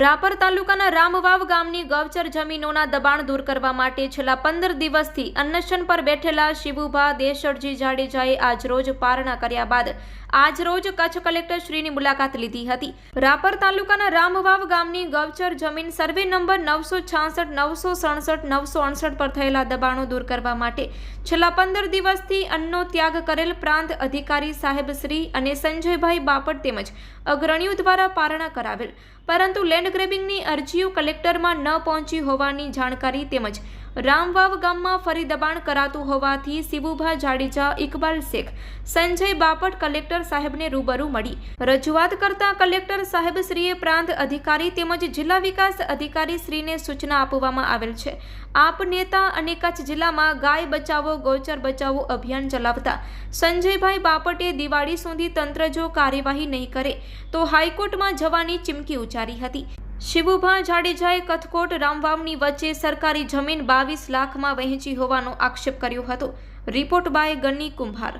રાપર તાલુકાના રામવાવ ગામની ગૌચર જમીનોના દબાણ દૂર કરવા માટે છેલ્લા પંદર દિવસથી અન્નશન પર બેઠેલા શિવુભા દેશરજી જાડેજાએ આજરોજ પારણા કર્યા બાદ આજરોજ કચ્છ કલેક્ટર શ્રીની મુલાકાત લીધી હતી. રાપર તાલુકાના રામવાવ ગામની ગૌચર જમીન સર્વે નંબર નવસો છાસઠ, નવસો સડસઠ, નવસો અડસઠ પર થયેલા દબાણો દૂર કરવા માટે છેલ્લા પંદર દિવસથી અન્નનો ત્યાગ કરેલ પ્રાંત અધિકારી સાહેબ શ્રી અને સંજયભાઈ બાપટ તેમજ અગ્રણીઓ દ્વારા પારણા કરાવેલ. પરંતુ લેન્ડ ગ્રેબિંગની અરજીઓ કલેક્ટરમાં ન પહોંચી હોવાની જાણકારી તેમજ રામવાવ ગામમાં ફરી દબાણ કરાતું હોવાથી શિવુભા જાડેજા, ઇકબાલ શેખ, સંજય બાપટ કલેક્ટર સાહેબને રૂબરૂ મળી. રજૂઆત કરતા કલેક્ટર સાહેબશ્રીએ પ્રાંત અધિકારી તેમજ જિલ્લા વિકાસ અધિકારી સૂચના આપવામાં આવેલ છે. આપ નેતા અને કચ્છ જિલ્લામાં ગાય બચાવો, ગૌચર બચાવો અભિયાન ચલાવતા સંજયભાઈ બાપટે દિવાળી સુધી તંત્ર જો કાર્યવાહી નહીં કરે, તો હાઈકોર્ટમાં જવાની ચીમકી ઉચ્ચારી હતી. શિવુભા જાડેજાએ કથકોટ રામવાવની વચ્ચે સરકારી જમીન બાવીસ લાખમાં વહેંચી હોવાનો આક્ષેપ કર્યો હતો. રિપોર્ટ બાય ગન્ની કુંભાર.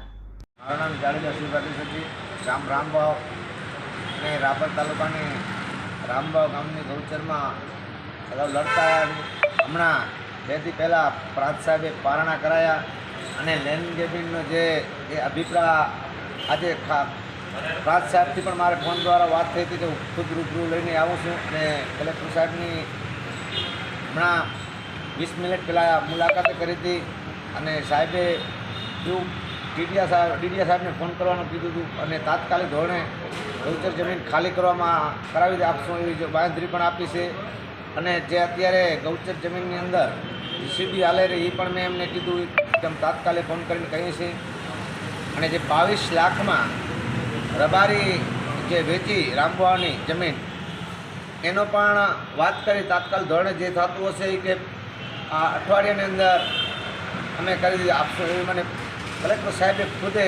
મારું નામ જાડેજા શિવભાતી સચી. રામ રામભાવ અને રાપર તાલુકાની રામભાવ ગામની ગૌચરમાં અગાઉ લડતા હમણાં બેથી પહેલાં પ્રાંત સાહેબે પારણા કરાયા અને લેન્ડ ગેબિંગનો જે એ અભિપ્રાય આજે પ્રાંત સાહેબથી પણ મારે ફોન દ્વારા વાત થઈ હતી કે હું ખુદ રૂબરૂ લઈને આવું છું અને કલેક્ટર સાહેબની હમણાં વીસ મિનિટ પહેલાં મુલાકાત કરી હતી અને સાહેબે એવું ડીડીયા સાહેબ ડીડીયા સાહેબને ફોન કરવાનું કીધું હતું અને તાત્કાલિક ધોરણે ગૌચર જમીન ખાલી કરવામાં કરાવી આપશું એવી જો બાંધરી પણ આપી છે. અને જે અત્યારે ગૌચર જમીનની અંદર જીસીબી હાલે એ પણ મેં એમને કીધું. એકદમ તાત્કાલિક ફોન કરીને કહીએ છીએ. અને જે બાવીસ લાખમાં રબારી જે વેચી રામબુવાની જમીન, એનો પણ વાત કરી તાત્કાલ ધોરણે જે થતું હશે કે આ અઠવાડિયાની અંદર અમે કરી આપશું એવી મને કલેક્ટર સાહેબે ખુદે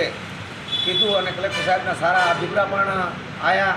કીધું અને કલેક્ટર સાહેબના સારા અભિપ્રાય પણ આવ્યા